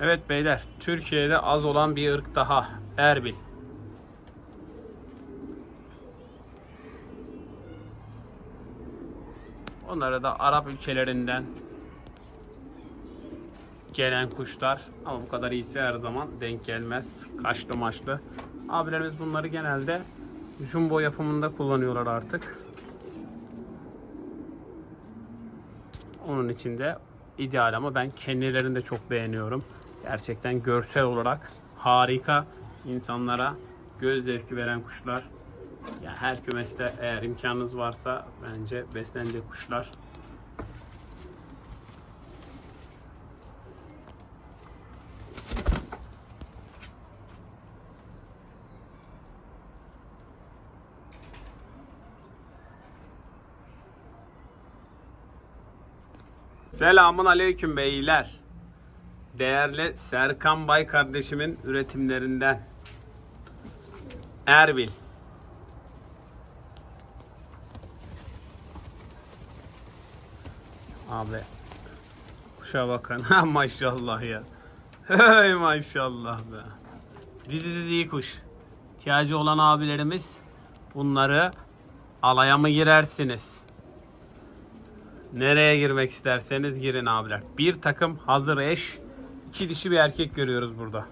Evet beyler, Türkiye'de az olan bir ırk daha. Erbil. Onlara da Arap ülkelerinden gelen kuşlar. Ama bu kadar iyisi her zaman denk gelmez. Kaşlı maçlı. Abilerimiz bunları genelde jumbo yapımında kullanıyorlar artık. Onun için de ideal ama ben kendilerini de çok beğeniyorum. Gerçekten görsel olarak harika insanlara göz zevki veren kuşlar. Ya her kümeste eğer imkanınız varsa bence beslenecek kuşlar. Selamun aleyküm beyler. Değerli Serkan Bay kardeşimin üretimlerinden. Erbil. Abi. Kuşa bakın. Maşallah ya. Hey maşallah be. Dizi dizi iyi kuş. İhtiyacı olan abilerimiz bunları alaya mı girersiniz? Nereye girmek isterseniz girin abiler. Bir takım hazır eş. iki dişi bir erkek görüyoruz burada.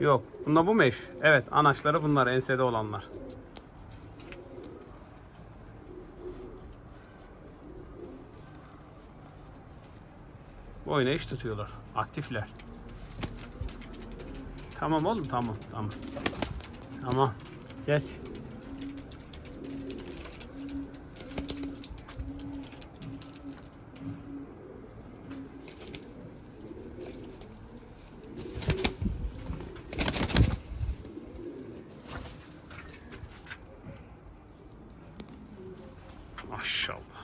Yok. Bunda bu mu eş? Evet. Anaçları bunlar. Ensede olanlar. Bu oyuna eş tutuyorlar. Aktifler. Tamam oğlum tamam tamam. Tamam. Geç. Maşallah.